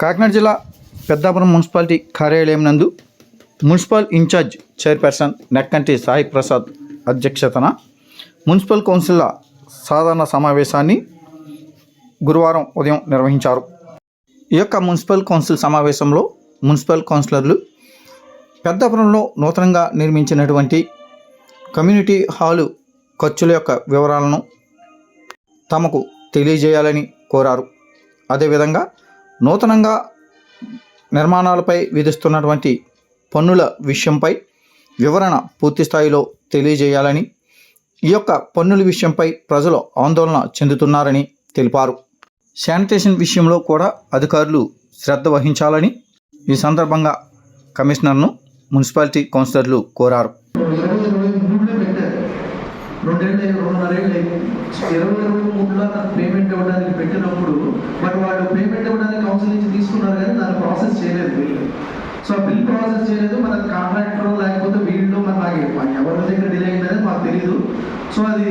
కాకినాడ జిల్లా పెద్దాపురం మున్సిపాలిటీ కార్యాలయం నందు municipal incharge chairperson Nekkanti Sai Prasad అధ్యక్షతన మున్సిపల్ కౌన్సిల్ల సాధారణ సమావేశాన్ని గురువారం ఉదయం నిర్వహించారు. ఈ యొక్క మున్సిపల్ కౌన్సిల్ సమావేశంలో మున్సిపల్ కౌన్సిలర్లు పెద్దాపురంలో నూతనంగా నిర్మించినటువంటి కమ్యూనిటీ హాలు ఖర్చుల యొక్క వివరాలను తమకు తెలియజేయాలని కోరారు. అదేవిధంగా నూతనంగా నిర్మాణాలపై విధిస్తున్నటువంటి పన్నుల విషయంపై వివరణ పూర్తి స్థాయిలో తెలియజేయాలని ఈ యొక్క పన్నుల విషయంపై ప్రజలు ఆందోళన చెందుతున్నారని తెలిపారు. శానిటేషన్ విషయంలో కూడా అధికారులు శ్రద్ధ వహించాలని ఈ సందర్భంగా కమిషనర్ను మున్సిపాలిటీ కౌన్సిలర్లు కోరారు ఇరవై ఇరవై మూడులో పెట్టారు రెండేళ్ళు రెండున్నరేళ్ళు అయింది ఇరవై ఇరవై మూడులో తను పేమెంట్ ఇవ్వడానికి పెట్టినప్పుడు మరి వాళ్ళు పేమెంట్ ఇవ్వడానికి కౌన్సిల్ నుంచి తీసుకున్నారు కానీ దాన్ని ప్రాసెస్ చేయలేదు బిల్ సో ఆ బిల్ ప్రాసెస్ చేయలేదు మన కాంట్రాక్టర్ లేకపోతే వీళ్ళు మన నాకు ఎవరి దగ్గర డిలే అయిందనేది మాకు తెలియదు సో అది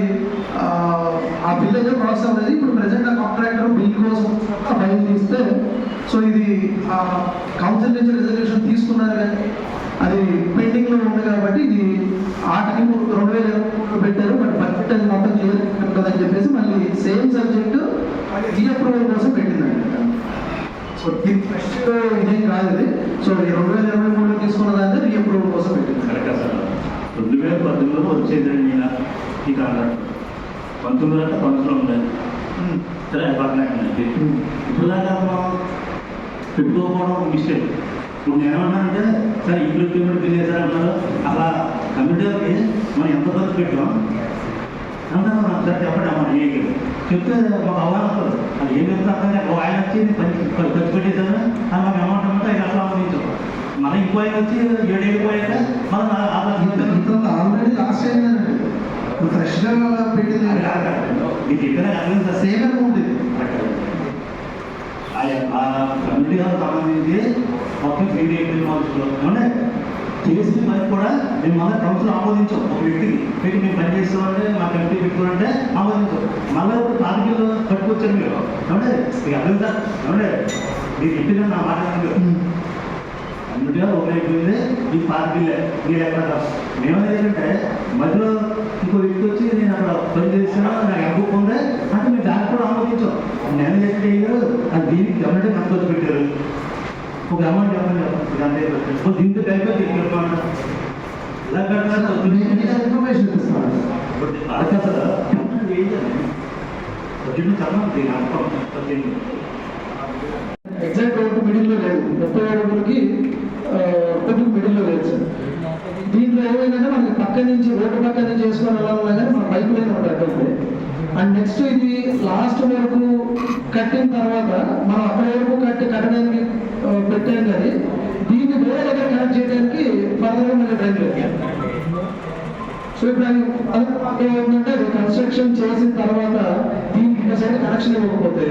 ఆ, ఆ బిల్ అయితే ఇప్పుడు ప్రజెంట్ ఆ కాంట్రాక్టర్ బిల్ కోసం ఫైల్ తీస్తే సో ఇది ఆ కౌన్సిల్ నుంచి రిజర్వేషన్ తీసుకున్నారు కానీ అది పెండింగ్లో ఉంది కాబట్టి ఇది ఆ టైం రెండు వేల పెట్టారు బట్ బడ్జెట్ అది మొత్తం క్లియర్ ఉంటుందని చెప్పేసి మళ్ళీ సేమ్ సబ్జెక్ట్ రీఅప్రూవల్ కోసం పెట్టిందండి. సో ఫస్ట్ ఇదేం కాదు ఇది. సో రెండు వేల ఇరవై మూడులో తీసుకున్న దాన్ని రీఅప్రూవల్ కోసం పెట్టింది. Correct sir. రెండు వేల పద్దెనిమిదిలో వచ్చేదండి ఈయన ఈ కాంట్రాక్ట్ పంతొమ్మిది అంటే పంతొమ్మిదిలో ఉండేది. సరే పద్నాలుగు ఇప్పుడు దాకా మనం పెట్టుకోకపోవడం మిస్టేక్ ఇప్పుడు నేను ఏమన్నానంటే సరే ఇప్పుడు పేమెంట్ తినేసారు అన్నారు అలా కంప్యూటర్కి మనం ఎంత ఖర్చు పెట్టాం? అంతా మనం. సరే చెప్పండి అమ్మ ఏం చెప్తే మాకు వస్తుంది అది ఏం చెప్తాను ఒక ఆయన వచ్చి ఖర్చు పెట్టేసాను అది మాకు అమౌంట్ అమ్మంటే ఐదు లక్షలు అమ్మించాం మళ్ళీ ఇంకో ఆయన వచ్చి ఏడేళ్ళు పోయాక మనం ఆల్రెడీ లాస్ట్ అయిందండి ఫ్రెష్గా పెట్టింది మీకు ఇక్కడ సేమ్ ఇది ఆ కమిటీ గారికి సంబంధించి మొత్తం ఎయిటీ మార్క్స్లో అంటే చేసిన పని కూడా మేము మళ్ళీ కౌన్సిల్ ఆమోదించాం. ఒక వ్యక్తికి మీకు మేము పని చేస్తామంటే మా కమిటీ పెట్టుకోవాలంటే ఆమోదించాం. మళ్ళీ ఇప్పుడు పార్టీలో పట్టుకొచ్చారు మీరు. ఏమంటే మీకు అర్థం సార్ ఏమంటే మీరు చెప్పిన నా మాట. కమిటీ గారు ఒక అయిపోయింది. ఈ పార్టీలే. మీరు ఎక్కడ? మేమనేది ఏంటంటే మధ్యలో ఇంకో వ్యక్తి వచ్చి నేను అక్కడ పని చేస్తున్నా నాకు ఎంత ఉందే అంటే మీరు దానికి కూడా ఆమోదించాం. నేను చెప్పి అది దీనికి గవర్నమెంట్ ఖర్చు పెట్టారు ఒక అమౌంట్ అంతే ఖర్చు. దీంతో టైప్ చెప్పాను ఇలా కట్టారు. ఇన్ఫర్మేషన్ చదవండి దీని అర్థం పద్దెనిమిది. ఎగ్జాక్ట్ రోడ్డు మిడిల్లో లేదు. ముప్పై కొద్దిగా మిడిల్లో లేదు సార్. దీంట్లో ఏమైందంటే మనకి పక్క నుంచి రోడ్డు చేసుకొని వెళ్ళాలన్నా కానీ మన బైక్ లైన్ ఒకటి అండ్ నెక్స్ట్ ఇది లాస్ట్ వరకు కట్టిన తర్వాత మనం అక్కడి వరకు కట్టి కట్టడానికి పెట్టాం కానీ దీన్ని వేరే దగ్గర కనెక్ట్ చేయడానికి ఫర్దర్గా మళ్ళీ డ్రైవ్ లేదు సో ఇప్పుడు అది అది ఏమంటే కన్స్ట్రక్షన్ చేసిన తర్వాత దీనికి ఇంకా సైడ్ కనెక్షన్ ఇవ్వకపోతే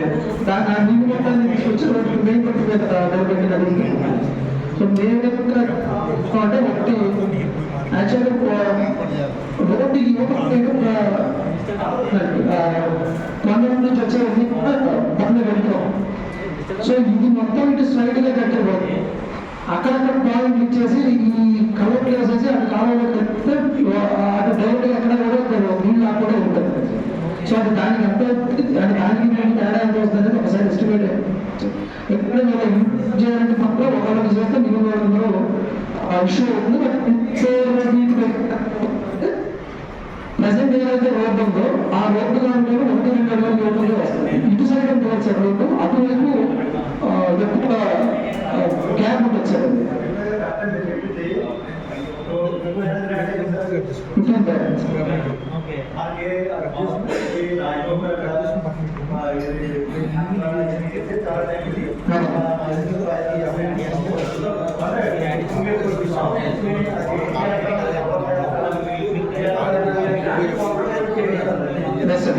దాన్ని ఆ నీళ్ళు మొత్తాన్ని తీసుకొచ్చి రోడ్డు మెయిన్ రోడ్డు మీద నిలబెట్టి నడుస్తుంది సో మేము యొక్క అంటే ఒకటి యాక్చువల్గా రోడ్డు యువకులు నుంచి వచ్చేవన్నీ కూడా బండ్లు వెళ్తాం. సో ఇది మొత్తం ఇటు స్ట్రైట్గా కట్టే అక్కడక్కడ పాయింట్ ఇచ్చేసి ఈ కలర్ వేసేసి అటు కాలంలో కట్టితే అటు డైరెక్ట్ ఎక్కడ కూడా నీళ్ళు నాకు ఉంటుంది. సో అది దానికి ఎంత అవుతుంది? దానికి తేడా ఎంత వస్తుంది ఒకసారి ఎస్టిమేట్ ఎక్కడ మీరు చేయాలంటే మాత్రం ఒకరికి చేస్తే మిగిలిన ఇష్యూ అవుతుంది బట్ ప్రజెంట్ ఏదైతే రోడ్డు ఉందో ఆ రోడ్డు దాంట్లో ఒకటి రెండు అడుగులు రోడ్డు వస్తుంది ఇటు సైడ్ ఉంటుంది సార్ రోడ్డు అటువైపు ఎక్కువ గ్యాప్ ఉంటుంది సార్ అది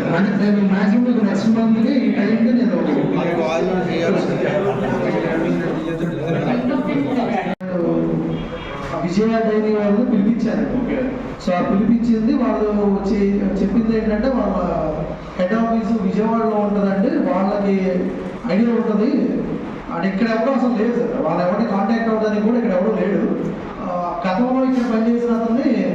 అంటే నేను మాక్సిమం నెక్స్ట్ ఈ టైంకి నేను విజయ డైరీ వాళ్ళు పిలిపించారు. సో ఆ పిలిపించింది వాళ్ళు చే- చెప్పింది ఏంటంటే వాళ్ళ హెడ్ ఆఫీస్ విజయవాడలో ఉంటుందండి. వాళ్ళకి ఐడియా ఉంటుంది. అండ్ ఇక్కడ ఎవరు అసలు లేదు. సార్ వాళ్ళు ఎవరిని కాంటాక్ట్ అవ్వడానికి కూడా ఇక్కడ ఎవరు లేడు గతంలో ఇక్కడ పనిచేసిన అతన్ని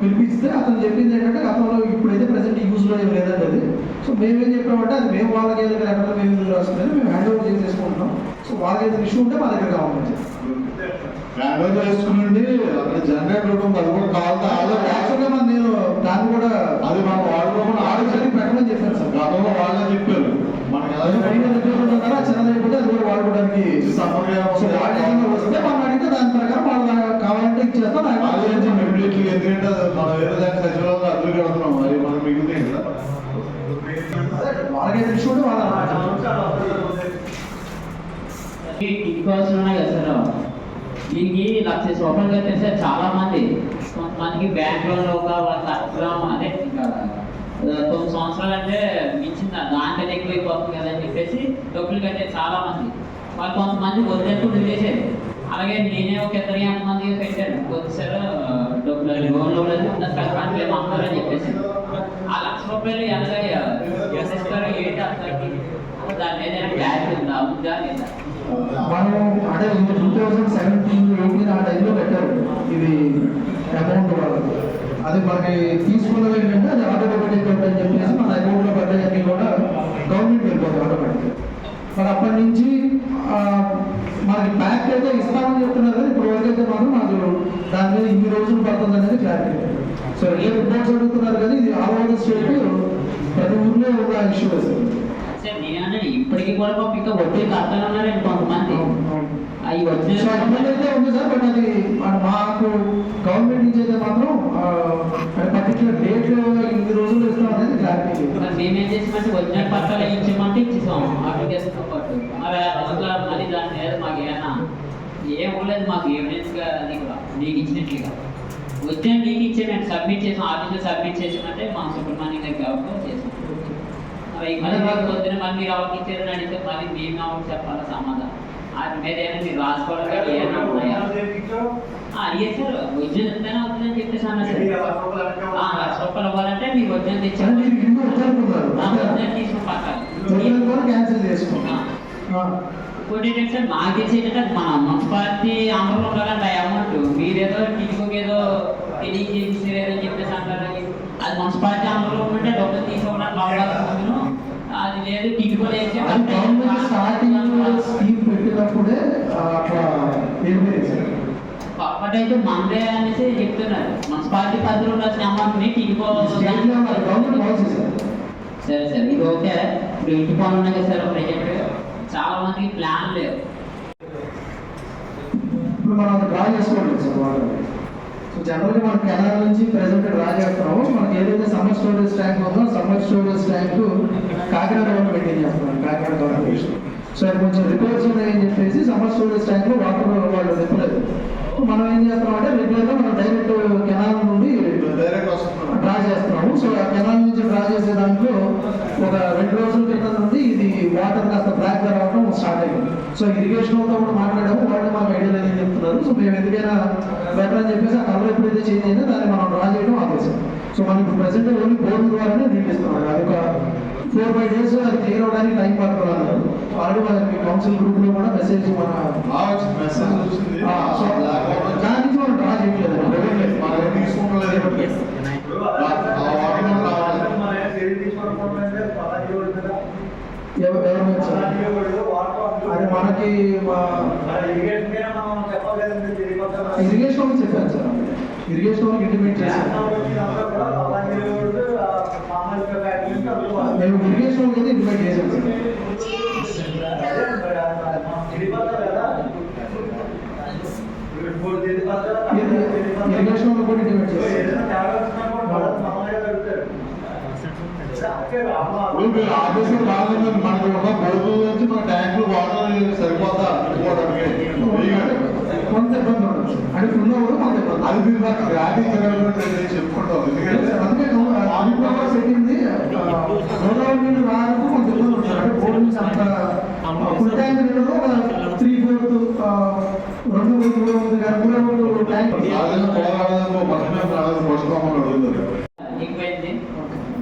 పిలిపిస్తే అతను చెప్పింది ఏంటంటే గతంలో ఇప్పుడైతే ప్రజెంట్ యూజ్లో ఏం లేదండి అది సో మేమేం చెప్పామంటే అది మేము వాళ్ళకి ఏదైనా లెటర్ మేము ఎందుకు రాసుకునేది మేము హ్యాండ్ ఓవర్ చేసేసుకుంటున్నాం. సో వాళ్ళకి ఏదైనా ఇష్యూ ఉంటే మా దగ్గర కావాలని చెప్పి. ట్రావెల్ చేసుకునండి అక్కడ జనరేటర్ ఉంటుంది అది కూడా కావాలి యాక్చువల్గా మరి నేను దాన్ని కూడా అది మనం వాడుకోకుండా ఆలోచనకి పెట్టమని చెప్పాను సార్. గతంలో వాళ్ళే చెప్పారు. మనకి అది పైన ఉద్యోగం ఉన్నారా చిన్నది అయిపోతే అది కూడా వాడుకోవడానికి సమయం ఏదైనా వస్తే ఇంకోసం ఉన్నాయి కదా సార్. దీనికి లక్ష రూపాయలు కట్టే సార్ చాలా మంది కొంతమందికి బ్యాంక్ లోన్లో ఒక వాళ్ళ కట్టడం అదే తొమ్మిది సంవత్సరాలు అంటే మించింది దానికంటే ఎక్కువ అయిపోతుంది కదా అని చెప్పేసి డబ్బులు కట్టే చాలా మంది వాళ్ళు కొంతమంది వదిలేకుండా చేశారు. అలాగే నేనే ఒక ఇద్దరు ఎంత మంది పెట్టాను. కొద్ది సార్ డబ్బులు లోన్లో కట్టడానికి ఏమంటారని చెప్పేసి. ఆ లక్ష రూపాయలు ఎంత ఎస్ఎస్ఆర్ ఏంటి అసలు దాని మీద క్లారిటీ ఉందా? ఉందా లేదా? మనం అంటే టూ థౌజండ్ సెవెంటీన్ ఎయిటీన్ ఆ టైంలో పెట్టారు ఇది అమౌంట్ వాళ్ళకి అది మనకి తీసుకున్నది ఏంటంటే అది ఆటోమేటిక్ అని చెప్పేసి మన అకౌంట్లో పడ్డాయన్నీ కూడా గవర్నమెంట్ వెళ్ళిపోతుంది ఆటోమేటిక్ మరి అప్పటి నుంచి మనకి బ్యాక్ అయితే ఇస్తామని చెప్తున్నారు కానీ ఇప్పుడు వరకు అయితే మాత్రం మాకు దాని మీద ఇన్ని రోజులు పడుతుంది అనేది క్లారిటీ సో ఏ రిపోర్ట్స్ అడుగుతున్నారు కానీ ఇది ఆల్ ఓవర్ ద స్టేట్ ప్రతి ఊర్లో ఉన్న ఇష్యూ వస్తుంది ఇప్పటికీ కూడా పాపం ఇంకా వడ్డీ కట్టాలన్నారండి కొంతమంది. అవి వచ్చిన సో అమౌంట్ అయితే ఉంది సార్ బట్ అది మన మాకు గవర్నమెంట్ నుంచి అయితే మాత్రం పర్టికులర్ డేట్ ఇన్ని రోజులు ఇస్తాం అనేది క్లారిటీ లేదు మరి మేమేం చేసామంటే వచ్చిన పట్టాలు ఇచ్చామంటే ఇచ్చేసాం. అప్లికేషన్ పాటు మరి అట్లా మళ్ళీ దాని మీద మాకు ఏం ఉండలేదు మాకు ఎవిడెన్స్గా అది కూడా. నీకు ఇచ్చినట్లుగా వచ్చిన నీకు ఇచ్చేయండి సబ్మిట్ చేసాం ఆఫీస్లో సబ్మిట్ చేసామంటే మా సుబ్రహ్మణ్యం దగ్గర చేసాం. పొద్దున మళ్ళీ మీరు ఎవరికి ఇచ్చారని అడిగితే మళ్ళీ మేము ఎవరికి చెప్పాలి సమాధానం? ఏమైనా మీరు ఏమైనా ఉన్నాయా? ఆ, అడిగారు సార్. వచ్చిన చెప్తేనే అవుతుందని చెప్పేసి సార్ లక్ష రూపాయలు మీకు తెచ్చారు. మీరు తీసుకుని సార్ అది మన మున్సిపాలిటీ ఆంధ్రలో ఉండాలంటే ఆ అమౌంట్ మీరేదో టీకోకి ఏదో తెలియజేసారు ఏదో చెప్పేసి అంటారు అది. అది మున్సిపాలిటీ ఆంధ్రలో ఉంటే డబ్బులు తీసుకోవడానికి బాగా అది లేదు టీకో లేదు అది గవర్నమెంట్ స్టార్టింగ్ స్కీమ్ పెట్టినప్పుడే ఆ, అట్లా వెళ్ళిపోయింది సార్ అయితే మనదే అనేసి చెప్తున్నారు. మున్సిపాలిటీ పరిధిలో ఉండాల్సిన అమౌంట్ని టీకో స్టేట్లో మరి గవర్నమెంట్ పాలసీ సార్. సరే ఇది ఓకే. ఇప్పుడు ఇంటి పనులు ఉన్నాయి కదా సార్ ప్రజెంట్. చాలా మందికి ప్లాన్ లేవు ఇప్పుడు మనం డ్రా సార్ వాటర్ సో జనరల్గా మనం కెనాల్ నుంచి ప్రెసెంట్ డ్రా చేస్తున్నాము. మనకి ఏదైతే సమ్మర్ స్టోరేజ్ ట్యాంక్ ఉందో సమ్మర్ స్టోరేజ్ ట్యాంక్ కాకినాడ వాళ్ళు మెయింటైన్ చేస్తున్నారు కాకినాడ గవర్నమెంట్ సో అది కొంచెం రిపేర్స్ ఉన్నాయని చెప్పేసి సమ్మర్ స్టోరేజ్ ట్యాంక్లో వాటర్ వాళ్ళు నింపలేదు సో మనం ఏం చేస్తున్నాం అంటే రెగ్యులర్గా మనం డైరెక్ట్ కెనాల్ నుండి డ్రా చేస్తున్నాము. సో ఆ కెనాల్ నుంచి డ్రా చేసే దాంట్లో ఒక రెండు రోజుల క్రితం నుండి ఇది వాటర్ కాస్త బ్లాక్గా రావడం స్టార్ట్ అయింది. సో ఇరిగేషన్ వాళ్ళతో కూడా మాట్లాడాము. వాళ్ళు మాకు ఐడియా లేదని చెప్తున్నారు. సో మేము ఎందుకైనా బెటర్ అని చెప్పేసి ఆ కలర్ ఎప్పుడైతే చేంజ్ అయిందో దాన్ని మనం డ్రా చేయడం ఆపేసాం. సో మనం ఇప్పుడు ప్రెసెంట్ ఓన్లీ బోర్డు ద్వారానే నీటిస్తున్నాం అది ఒక ఫోర్ ఫైవ్ డేస్ అది క్లియర్ అవడానికి టైం పడుతుంది. అన్నారు ఆల్రెడీ మనకి కౌన్సిల్ గ్రూప్లో కూడా మెసేజ్ మన మెసేజ్ వచ్చింది దాని నుంచి మనం డ్రా చేయట్లేదు? అది మనకి మా ఇరిగేషన్ చెప్పాను సార్. ఇరిగేషన్ వాళ్ళకి ఇంటిమేట్ చేశాను మేము ఇంటిమేట్ చేశాం సార్ ఇరిగేషన్ వాళ్ళకి కూడా ఇప్పుడు మీరు ఆఫీసులో బాగుంది మనకి ఒక బోర్డు నుంచి మన ట్యాంకులు వాటర్ సరిపోతా కొంత ఇబ్బంది ఉండదు. అంటే అది మీరు నాకు గ్రాఫిక్ జరగాలని చెప్పుకుంటాం ఎందుకంటే అందుకే అది కూడా పెట్టింది గోదావరి నీళ్ళు రానప్పుడు కొంత ఇబ్బంది ఉంటుంది అంటే బోర్డు నుంచి అంత ఫుల్ ట్యాంక్ నీళ్ళు ఒక త్రీ ఫోర్త్ రెండు మూడు ఉంది కానీ మూడు మూడు ట్యాంక్ సాధారణ పోరాడదాము మనమే ప్రాణాలు పోషకమని అడుగుతారు ఎక్కువైంది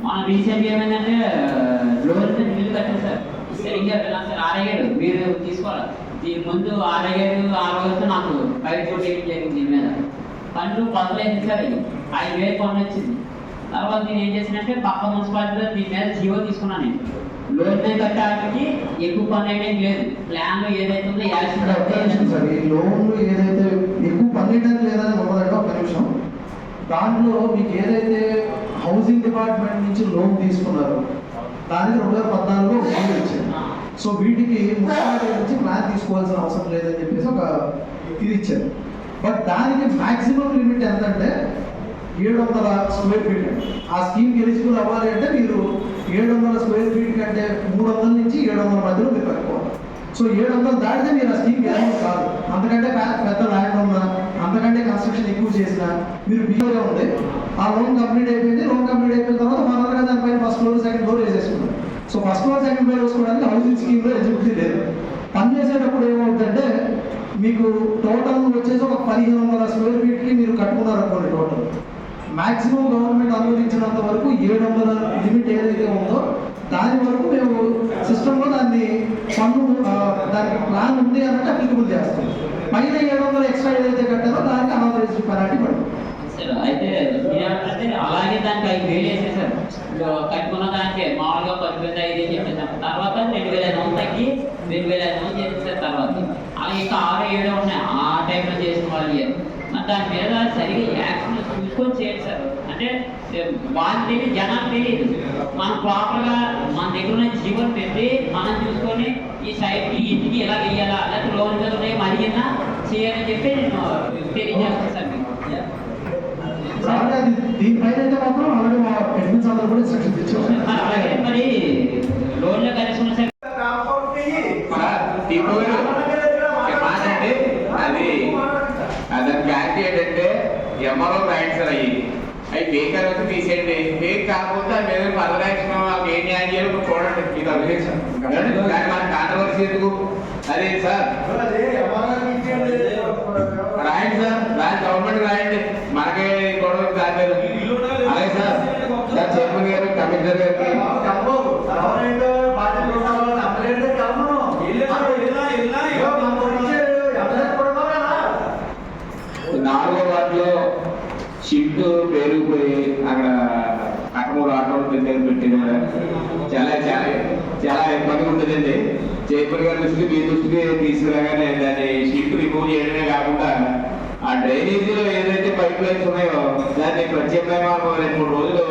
మనం రీసెంట్ ఏమైందంటే లోన్ నీళ్ళు కట్టాం సార్. సరే అడిగారు వీళ్ళందరూ ఆరయ్యాడు మీరు తీసుకోవాలి. దీని ముందు ఆరయ్యాడు ఆ రోజు నాకు బయట చేయడం జరిగింది దీని మీద. పన్ను పదలేదు సార్ ఐదు వేలు పన్ను వచ్చింది. తర్వాత నేను ఏం చేసినంటే పక్క మున్సిపాలిటీలో దీని మీద జీవో తీసుకున్నాను నేను. లోన్ కట్టడానికి ఎక్కువ పన్ను వేయడం లేదు. ప్లాన్ ఏదైతే ఉందో సార్. లోన్లు ఏదైతే ఎక్కువ లేదని మొదలైతే ఒక నిమిషం దాంట్లో మీకు ఏదైతే హౌసింగ్ డిపార్ట్మెంట్ నుంచి లోన్ తీసుకున్నారో దానికి రెండు వేల పద్నాలుగులో ఇచ్చారు. సో వీటికి ముఖ్యమంత్రి నుంచి ప్లాన్ తీసుకోవాల్సిన అవసరం లేదని చెప్పేసి ఒక ఇది ఇచ్చారు. బట్ దానికి మాక్సిమం లిమిట్ ఎంత అంటే ఏడు వందల స్క్వేర్ ఫీట్ ఆ స్కీమ్ ఎలిజిబుల్ అవ్వాలి అంటే మీరు ఏడు వందల స్క్వేర్ ఫీట్ కంటే మూడు వందల నుంచి ఏడు వందల మధ్యలో మీరు కట్టుకోవాలి. సో ఏడు వందలు దాటితే మీరు ఆ స్కీమ్ ఎలిజిబుల్ కాదు. అంతకంటే పెద్ద ల్యాండ్ ఉందా అంతకంటే కన్స్ట్రక్షన్ ఎక్కువ చేసినా మీరు బిలోగా ఉంది ఆ లోన్ కంప్లీట్ అయిపోయింది లోన్ కంప్లీట్ అయిపోయిన తర్వాత మన దానిపైన ఫస్ట్ ఫ్లోర్ సెకండ్ ఫ్లోర్ వేసేసుకున్నాం so first floor second floor వేసుకోవడానికి హౌసింగ్ స్కీమ్లో ఎలిజిబిలిటీ లేదు. పని చేసేటప్పుడు ఏమవుతుందంటే మీకు టోటల్ వచ్చేసి ఒక పదిహేను వందల స్క్వేర్ ఫీట్కి మీరు కట్టుకున్నారు అనుకోండి టోటల్ మ్యాక్సిమం గవర్నమెంట్ అనుమతించినంత వరకు ఏడు వందల లిమిట్ ఏదైతే ఉందో దాని వరకు మేము సిస్టంలో దాన్ని పన్ను దానికి ప్లాన్ ఉంది అన్నట్టు అప్లికబుల్ చేస్తాం పైన ఏడు వందలు ఎక్స్ట్రా ఏదైతే కట్టారో దానికి అనాథరైజ్ పెనాల్టీ పడుతుంది. అయితే అలాగే దానికి ఐదు వేలు వేసేసారు కట్టుకున్న దానికి మామూలుగా పది వేల ఐదు అని చెప్పేసారు తర్వాత రెండు వేల ఐదు వందలు తగ్గి రెండు వేల ఐదు వందలు చేసేసారు తర్వాత. అలాగే ఇంకా ఆరు ఏడు ఉన్నాయి. ఆ టైంలో చేసిన వాళ్ళు మరి దాని మీద సరిగ్గా యాక్షన్ చూసుకొని చేయండి సార్. అంటే వాళ్ళు తెలియదు జనాలు తెలియదు. మనం ప్రాపర్గా మన దగ్గర ఉన్న జీవన్ పెట్టి మనం చూసుకొని ఈ సైడ్కి ఇంటికి ఎలా వేయాలా లేకపోతే లోన్ మీద ఉన్నాయి అడిగినా చేయాలని చెప్పి నేను తెలియజేస్తాను సార్ మీకు. దీనిపైన అయితే మాత్రం ఆల్రెడీ మా అందరూ కూడా ఇచ్చారు. మరి అలాగే మరి లోన్లో కలిసి ఉన్న సార్ సార్ ఇప్పుడు మాటండి అది అది గ్యారంటీ ఏంటంటే ఎంఆర్ఓ రాయండి సార్ అయ్యి అవి ఫేక్ అనేది తీసేయండి ఫేక్ కాకపోతే అది పదవి యాక్షన్ వాళ్ళకి ఏం న్యాయం చేయాలి చూడండి. మీకు అభిషేక్ సార్. కానీ మన కాంట్రవర్సీ ఎందుకు అదే సార్. రాయండి సార్. రాయండి గవర్నమెంట్ రాయండి. మనకే గొడవ మీద అలాగే సార్. సార్ చైర్మన్ గారు కమిషనర్ గారికి నాలుగో వాటిలో షిఫ్ట్ పేరుకుపోయి అక్కడ అక్కమూరు ఆటో దగ్గర పెట్టిన చాలా చాలా ఇబ్బంది ఉంటుందండి. జైపూర్ గారి దృష్టికి మీ దృష్టికి తీసుకురాగానే దాన్ని షిఫ్ట్ రిమూవ్ చేయడమే కాకుండా ఆ డ్రైనేజీలో ఏదైతే పైప్ లైన్స్ ఉన్నాయో దాన్ని ప్రత్యేకంగా రెండు మూడు రోజులు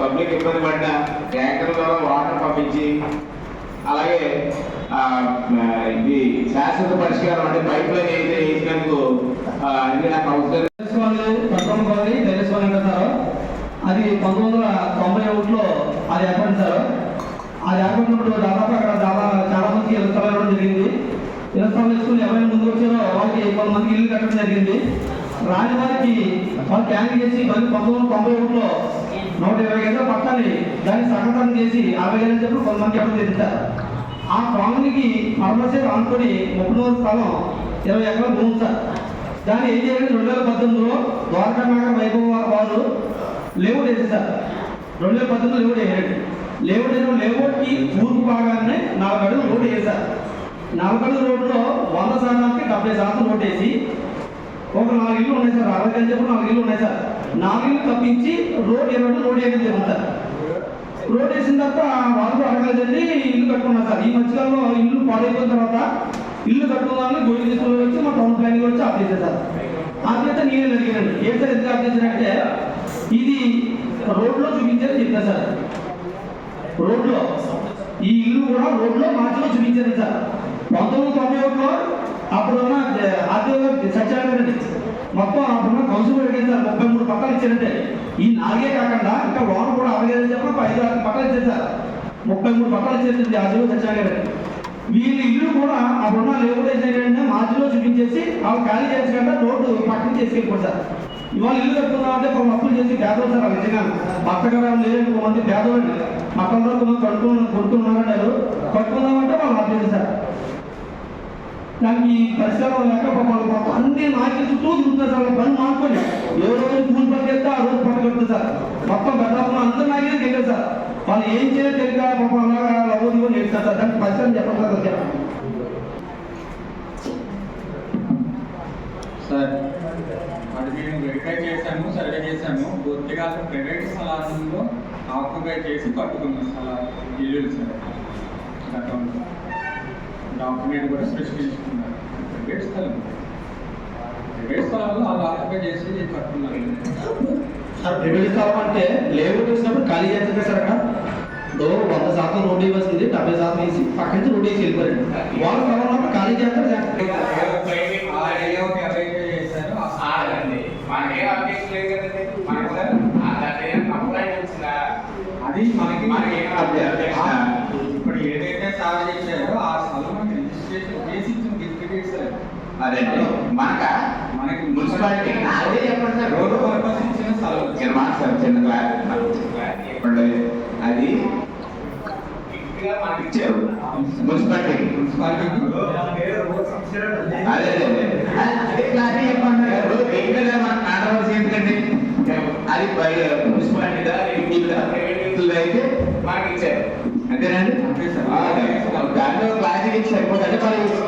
పబ్లిక్ ఇబ్బంది పడిన ట్యాంకర్ ద్వారా వాటర్ పంపించి అలాగే ఆ, ఇది శాశ్వత పరిష్కారం అంటే పైప్ లైన్ అయితే వేసినందుకు ఇది నాకు అవసరం. పట్టణం కాలనీ తెలుసుకోవాలి అది పంతొమ్మిది వందల తొంభై ఒకటిలో అది ఏర్పడించారు ఆ ఏర్పడినప్పుడు దాదాపు అక్కడ చాలా చాలా మందికి ఇళ్ళ స్థలాలు ఇవ్వడం జరిగింది. ఇళ్ళ స్థలాలు ఇచ్చుకుని ఎవరైనా ముందు వచ్చారో వాళ్ళకి కొంతమందికి ఇల్లు కట్టడం జరిగింది. రాని వారికి వాళ్ళు క్యాన్సిల్ చేసి మళ్ళీ పంతొమ్మిది వందల తొంభై ఒకటిలో నూట ఇరవై గంటల పట్టాలి. దాన్ని సగతం చేసి అరవై గంటలు చెప్పి కొంతమంది ఇవ్వడం జరిగింది ఆ కాలనీకి పరమశేఖర్ ఆనుకొని ముప్పై మూడు స్థలం ఇరవై ఎకరాలు భూమి సార్. దాన్ని ఏం చేయాలంటే రెండు వేల పద్దెనిమిదిలో ద్వారకా నగర్ వైభవ వారు లేవుడు వేసేసారు రెండు వేల పద్దెనిమిదిలో లేవుడు వేయాడు లేఅవుట్ వేసిన లేఅవుట్కి తూర్పు భాగాన్ని నాలుగు అడుగులు రోడ్డు వేశారు. నాలుగు అడుగుల రోడ్డులో వంద శాతానికి డెబ్బై శాతం రోడ్డు వేసి ఒక నాలుగు ఇల్లు ఉన్నాయి సార్. అరవై గంటలు చెప్పి నాలుగు ఇల్లు ఉన్నాయి సార్. నాలుగు ఇల్లు తప్పించి రోడ్డు ఇరవై అడుగులు రోడ్ వేయడం జరిగింది సార్. రోడ్ వేసిన తర్వాత వాళ్ళు అడగలేదండి ఇల్లు కట్టుకున్నారు సార్. ఈ మధ్యకాలంలో ఇల్లు పాడైపోయిన తర్వాత ఇల్లు కట్టుకున్నాను గోడి తీసుకుని వచ్చి మా టౌన్ ప్లానింగ్ వచ్చి అప్డేట్ సార్. అప్డేట్ నేనే అడిగానండి ఏం సార్ ఎందుకు అప్డేట్ చేశారంటే ఇది రోడ్లో చూపించారని చెప్పారు సార్. రోడ్లో. ఈ ఇల్లు కూడా రోడ్లో మార్చిలో చూపించారు సార్ పంతొమ్మిది తొంభై ఒకటిలో అప్పుడున్న ఆర్టీఓ సత్యాగ్రహ మొత్తం అప్పుడున్న కౌన్సిల్ అడిగింది సార్. ముప్పై మూడు పట్టాలు ఇచ్చారంటే. ఈ నాలుగే కాకుండా ఇంకా లోన్ కూడా అరవై చెప్పి ఒక ఐదు ఆరు పట్టాలు ఇచ్చారు సార్. ముప్పై మూడు పట్టాలు ఇచ్చేసింది ఆర్టీఓ సత్యాగ్రహ వీళ్ళు ఇల్లు కూడా అప్పుడున్న లేబర్ ఏంటంటే మార్చిలో చూపించేసి వాళ్ళు ఖాళీ చేసుకుంటే రోడ్డు పక్కన చేసుకెళ్ళిపోతారు సార్. ఇవాళ ఇల్లు కట్టుకున్నా అంటే కొన్ని అప్పులు చేసి పేదలు సార్ వాళ్ళు నిజంగా. బతకడం లేదు కొంతమంది పేదవాళ్ళు మక్కలతో కొంతమంది కట్టుకుని కొడుకున్నారంటారు కట్టుకుందామంటే వాళ్ళు ఆపేది సార్ దానికి పరిశ్రమ లేక అన్ని నాయకుల చుట్టూ తిరుగుతున్నారు సార్. పని మానుకొని. ఏ రోజు కూలి పట్టుకెళ్తే ఆ రోజు పట్టు కడుతుంది సార్. మొత్తం పెద్ద అందరు నాయకులే తెలియదు సార్. వాళ్ళు ఏం చేయాలో తెలియక పాపం అలాగా లవ్వు దివ్వు సార్. దానికి పరిశ్రమ చెప్పండి అప్లై చేశాను సర్వే చేశాను. పూర్తిగా అసలు ప్రైవేట్ స్థలాల్లో ఆక్యుపై చేసి కట్టుకున్న స్థలాలు ఇల్లు సార్. గతంలో డాక్యుమెంట్ కూడా సృష్టించుకున్నారు. ప్రైవేట్ స్థలం. ప్రైవేట్ స్థలంలో వాళ్ళు ఆక్యుపై చేసి కట్టుకున్నారు సార్ ప్రైవేట్ స్థలం అంటే లేఅవుట్ వేసినప్పుడు ఖాళీ చేస్తుంది సార్ అక్కడ? ఇప్పుడు వంద శాతం రోడ్డు ఇవ్వాల్సింది డెబ్బై శాతం వేసి పక్క నుంచి రోడ్డు వేసి వెళ్ళిపోయారు. వాళ్ళ స్థలంలో ఖాళీ చేస్తారు layout ఎవరైతే చేశారో ఆ ఆడండి లేదు కదండి మనకు కంప్లైంట్ వచ్చిందా అది మనకి ఏం ఇప్పుడు ఏదైతే సాగు చేశారో ఆ స్థలం మనకి రిజిస్ట్రేషన్ చేసి ఇచ్చిన గిఫ్ట్ సార్. అదే మనక? మనకి మున్సిపాలిటీ అదే చెప్పండి సార్. రోడ్డు పర్పస్ ఇచ్చిన స్థలం మాట సార్ చిన్న క్లాస్ చెప్పండి అది గిఫ్ట్గా మనకి ఇచ్చారు మున్సిపాలిటీ అదే అదే అదే. అదే క్లారిటీ చెప్పండి ఇప్పుడు వెహికల్ మనకు కాంట్రవర్సీ ఎందుకండి అది బై మున్సిపాలిటీ దా ఇంటికి ప్రైవేట్ వ్యక్తులు అయితే మనకి ఇచ్చారు అంతేనండి అంతే సార్. ఆ, అదే. దాంట్లో క్లారిటీ ఇచ్చి సరిపోతుంది అంటే మరి